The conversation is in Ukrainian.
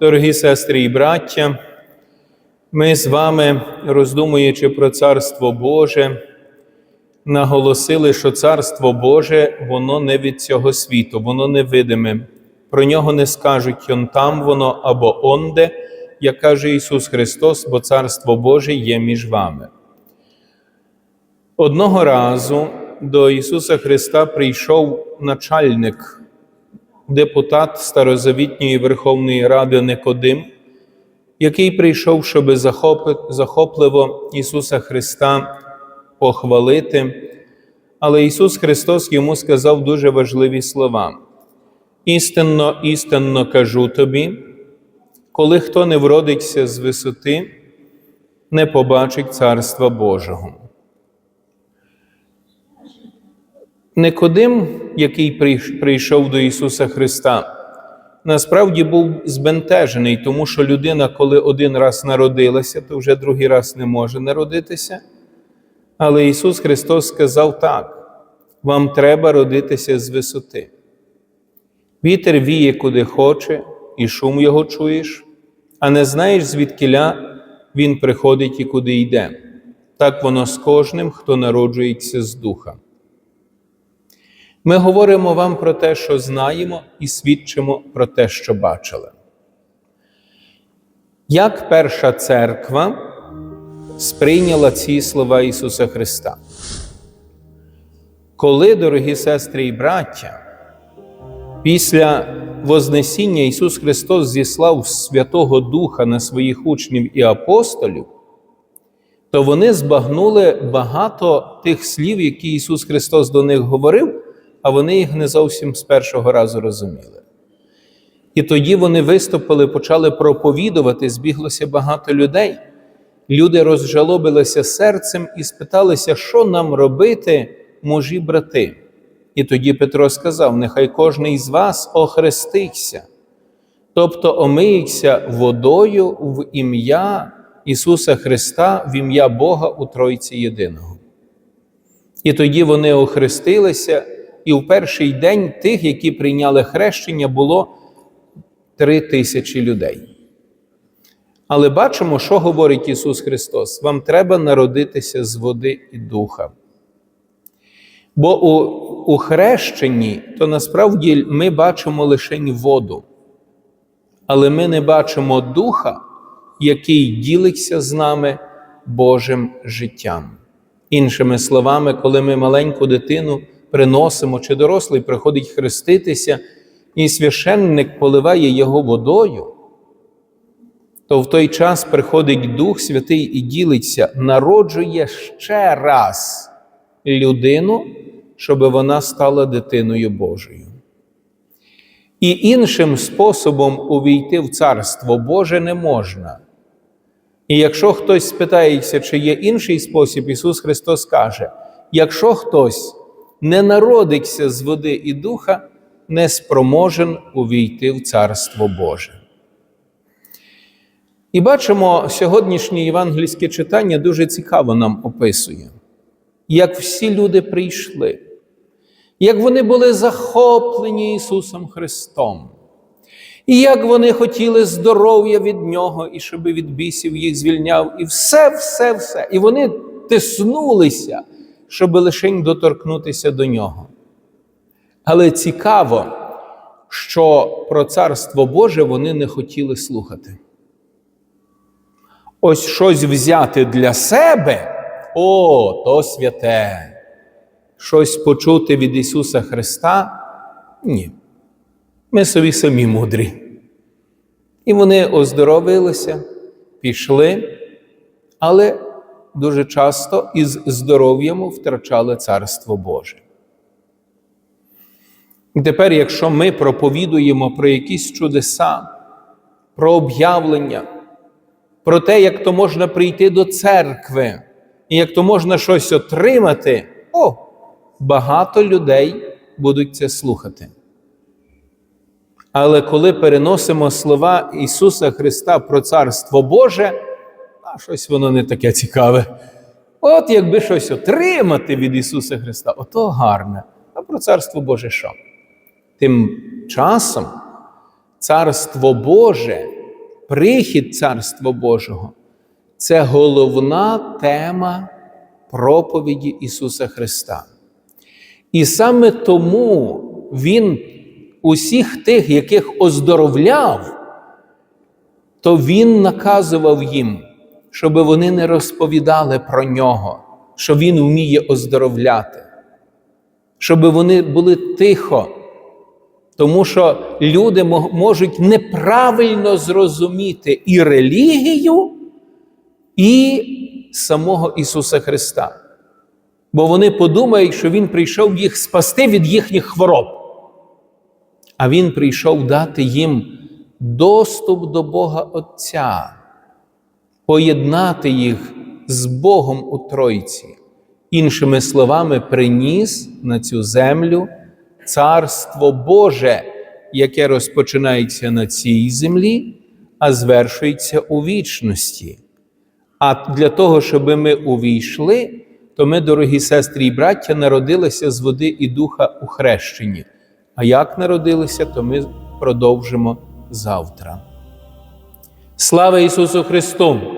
Дорогі сестри і браття, ми з вами, роздумуючи про Царство Боже, наголосили, що Царство Боже, воно не від цього світу, воно невидиме. Про нього не скажуть он там воно або онде, як каже Ісус Христос, бо Царство Боже є між вами. Одного разу до Ісуса Христа прийшов начальник депутат Старозавітньої Верховної Ради Никодим, який прийшов, щоб захопливо Ісуса Христа похвалити. Але Ісус Христос йому сказав дуже важливі слова. Істинно, істинно кажу тобі, коли хто не вродиться з висоти, не побачить Царства Божого. Никодим, який прийшов до Ісуса Христа, насправді був збентежений, тому що людина, коли один раз народилася, то вже другий раз не може народитися. Але Ісус Христос сказав так: вам треба родитися з висоти. Вітер віє, куди хоче, і шум його чуєш, а не знаєш, звідкиля він приходить і куди йде. Так воно з кожним, хто народжується з духа. Ми говоримо вам про те, що знаємо, і свідчимо про те, що бачили. Як перша церква сприйняла ці слова Ісуса Христа? Коли, дорогі сестри і браття, після Вознесіння Ісус Христос зіслав Святого Духа на своїх учнів і апостолів, то вони збагнули багато тих слів, які Ісус Христос до них говорив, а вони їх не зовсім з першого разу розуміли. І тоді вони виступили, почали проповідувати, збіглося багато людей. Люди розжалобилися серцем і спиталися, що нам робити, мужі брати. І тоді Петро сказав: нехай кожен із вас охреститься, тобто омиється водою в ім'я Ісуса Христа, в ім'я Бога у Тройці Єдиного. І тоді вони охрестилися, і в перший день тих, які прийняли хрещення, було три тисячі людей. Але бачимо, що говорить Ісус Христос: вам треба народитися з води і духа. Бо у, у хрещенні то насправді ми бачимо лише воду, але ми не бачимо духа, який ділиться з нами Божим життям. Іншими словами, коли ми маленьку дитину приносимо чи дорослий приходить хреститися, і священник поливає його водою, то в той час приходить Дух Святий і ділиться, народжує ще раз людину, щоб вона стала дитиною Божою. І іншим способом увійти в Царство Боже не можна. І якщо хтось спитається, чи є інший спосіб, Ісус Христос каже: якщо хтось не народиться з води і духа, не спроможен увійти в Царство Боже. І бачимо, сьогоднішнє євангельське читання дуже цікаво нам описує, як всі люди прийшли, як вони були захоплені Ісусом Христом, і як вони хотіли здоров'я від Нього, і щоб від бісів їх звільняв, і все, все, все. І вони тиснулися, щоб лише доторкнутися до Нього. Але цікаво, що про Царство Боже вони не хотіли слухати. Ось щось взяти для себе, о, то святе. Щось почути від Ісуса Христа? Ні. Ми собі самі мудрі. І вони оздоровилися, пішли, але дуже часто із здоров'ям втрачали Царство Боже. І тепер, якщо ми проповідуємо про якісь чудеса, про об'явлення, про те, як то можна прийти до церкви, і як то можна щось отримати, о, багато людей будуть це слухати. Але коли переносимо слова Ісуса Христа про Царство Боже, щось воно не таке цікаве. От якби щось отримати від Ісуса Христа, ото гарне. А про Царство Боже що? Тим часом Царство Боже прихід Царства Божого це головна тема проповіді Ісуса Христа. І саме тому Він усіх тих, яких оздоровляв, то Він наказував їм, щоб вони не розповідали про нього, що Він вміє оздоровляти, щоб вони були тихо, тому що люди можуть неправильно зрозуміти і релігію, і самого Ісуса Христа. Бо вони подумають, що Він прийшов їх спасти від їхніх хвороб. А Він прийшов дати їм доступ до Бога Отця, поєднати їх з Богом у Тройці. Іншими словами, приніс на цю землю Царство Боже, яке розпочинається на цій землі, а звершується у вічності. А для того, щоб ми увійшли, то ми, дорогі сестри і браття, народилися з води і духа у хрещенні. А як народилися, то ми продовжимо завтра. Слава Ісусу Христу!